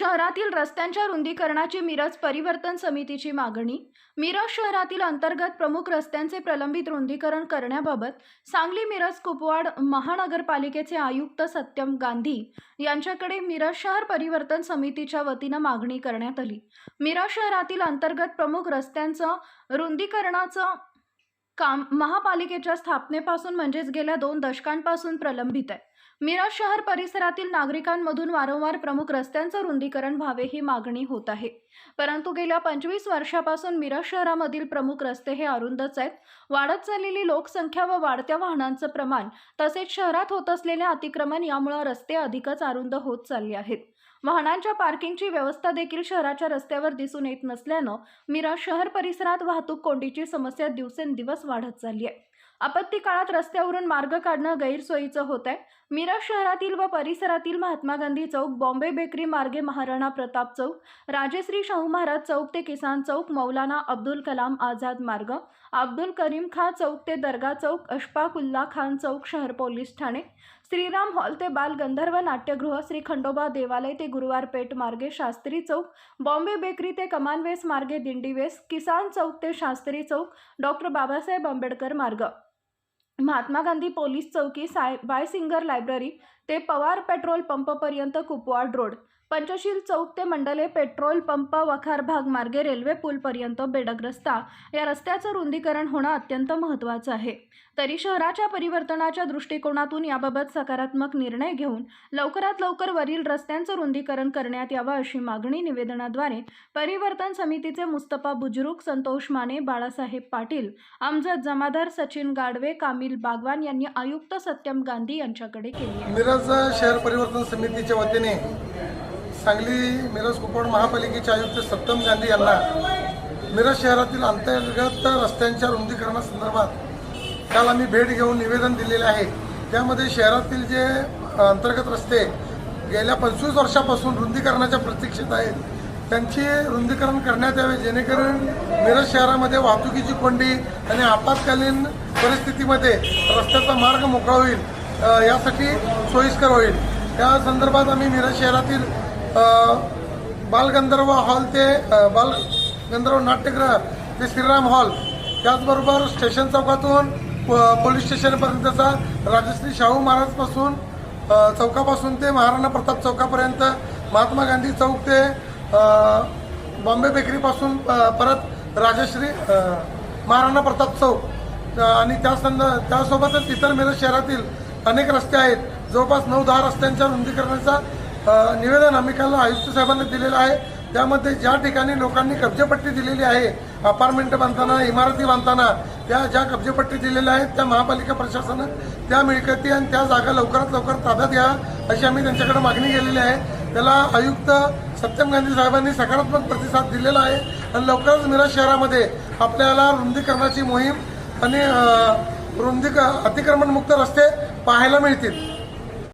शहरातील रस्त्यांच्या रुंदीकरणाची मिरज परिवर्तन समितीची मागणी मिरज शहरातील अंतर्गत प्रमुख रस्त्यांचे प्रलंबित रुंदीकरण करण्याबाबत सांगली मिरज कुपवाड महानगरपालिकेचे आयुक्त सत्यम गांधी यांच्याकडे मिरज शहर परिवर्तन समितीच्या वतीनं मागणी करण्यात आली. मिरज शहरातील अंतर्गत प्रमुख रस्त्यांचं रुंदीकरणाचं काम महापालिकेच्या स्थापनेपासून म्हणजेच गेल्या दोन दशकांपासून प्रलंबित आहे. मिरज शहर परिसरातील नागरिकांमधून वारंवार प्रमुख रस्त्यांचं रुंदीकरण व्हावे ही मागणी होत आहे. परंतु गेल्या पंचवीस वर्षापासून मिरज शहरामधील प्रमुख रस्ते हे अरुंदच आहेत. वाढत चाललेली लोकसंख्या व वाढत्या वाहनांचं प्रमाण तसेच शहरात होत असलेले अतिक्रमण यामुळे रस्ते अधिकच अरुंद होत चालले आहेत. वाहनांच्या पार्किंगची व्यवस्था देखील शहराच्या रस्त्यावर दिसून येत नसल्यानं मिरज शहर परिसरात वाहतूक कोंडीची समस्या दिवसेंदिवस वाढत चालली आहे. आपत्ती काळात रस्त्यावरून मार्ग काढणं गैरसोयीचं होत आहे. मिरज शहरातील व परिसरातील महात्मा गांधी चौक बॉम्बे बेकरी मार्गे महाराणा प्रताप चौक राजश्री शाहू महाराज चौक ते किसान चौक मौलाना अब्दुल कलाम आझाद मार्ग अब्दुल करीम खां चौक ते दर्गा चौक अशफाकुल्ला खान चौक शहर पोलीस ठाणे श्रीराम हॉल ते बाल गंधर्व नाट्यगृह श्री खंडोबा देवालय ते गुरुवार पेठ मार्गे शास्त्री चौक बॉम्बे बेकरी ते कमानवेस मार्गे दिंडीवेस किसान चौक ते शास्त्री चौक डॉक्टर बाबासाहेब आंबेडकर मार्ग. महात्मा गांधी पोलीस चौकी साय बायसिंगर लायब्ररी ते पवार पेट्रोल पंपपर्यंत कुपवाड रोड. पंचशील चौक ते मंडले पेट्रोल पंप वखार भाग मार्गे रेल्वे पूलपर्यंत बेडग रस्ता या रस्त्याचं रुंदीकरण होणं अत्यंत महत्त्वाचं आहे. तरी शहराच्या परिवर्तनाच्या दृष्टिकोनातून याबाबत सकारात्मक निर्णय घेऊन लवकरात लवकर वरील रस्त्यांचं रुंदीकरण करण्यात यावं अशी मागणी निवेदनाद्वारे परिवर्तन समितीचे मुस्तफा बुजुर्ग संतोष माने बाळासाहेब पाटील अमजद जमादार सचिन गाडवे कामिल बागवान यांनी आयुक्त सत्यम गांधी यांच्याकडे केली मिरज शहर परिवर्तन समितीच्या वतीने सांगली मिरज कुपवाड महापालिकेचे आयुक्त सत्तम गांधी यांना मिरज शहरातील अंतर्गत रस्त्यांच्या रुंदीकरणासंदर्भात काल आम्ही भेट घेऊन निवेदन दिलेले आहे. त्यामध्ये शहरातील जे अंतर्गत रस्ते गेल्या पंचवीस वर्षापासून रुंदीकरणाच्या प्रतीक्षेत आहेत त्यांची रुंदीकरण करण्यात यावे जेणेकरून मिरज शहरामध्ये वाहतुकीची कोंडी आणि आपत्कालीन परिस्थितीमध्ये रस्त्याचा मार्ग मोकळा होईल यासाठी सोयीस्कर होईल. त्या संदर्भात आम्ही मिरज शहरातील बालगंधर्व हॉल ते बाल बालगंधर्व नाट्यगृह ते श्रीराम हॉल. त्याचबरोबर स्टेशन चौकातून प- पोलीस स्टेशनपर्यंतचा राजश्री शाहू महाराजपासून चौकापासून ते महाराणा प्रताप चौकापर्यंत महात्मा गांधी चौक ते बॉम्बे बेकरीपासून परत राजश्री महाराणा प्रताप चौक. आणि त्या संद त्यासोबतच इतर मिरज शहरातील अनेक रस्ते आहेत. जवळपास नऊ दहा रस्त्यांच्या रुंदीकरणाचा निवेदन आम्ही काल आयुक्त साहेबांना दिलेलं आहे. त्यामध्ये ज्या ठिकाणी लोकांनी कब्जेपट्टी दिलेली आहे अपार्टमेंट बांधताना इमारती बांधताना त्या ज्या कब्जेपट्टी दिलेल्या आहेत त्या महापालिका प्रशासनानं त्या मिळकती आणि त्या जागा लवकरात लवकर ताब्यात घ्या अशी आम्ही त्यांच्याकडे मागणी केलेली आहे. त्याला आयुक्त सत्यम गांधी साहेबांनी सकारात्मक प्रतिसाद दिलेला आहे आणि लवकरच मिरज शहरामध्ये आपल्याला रुंदीकरणाची मोहीम आणि रुंदी अतिक्रमणमुक्त रस्ते पाहायला मिळतील.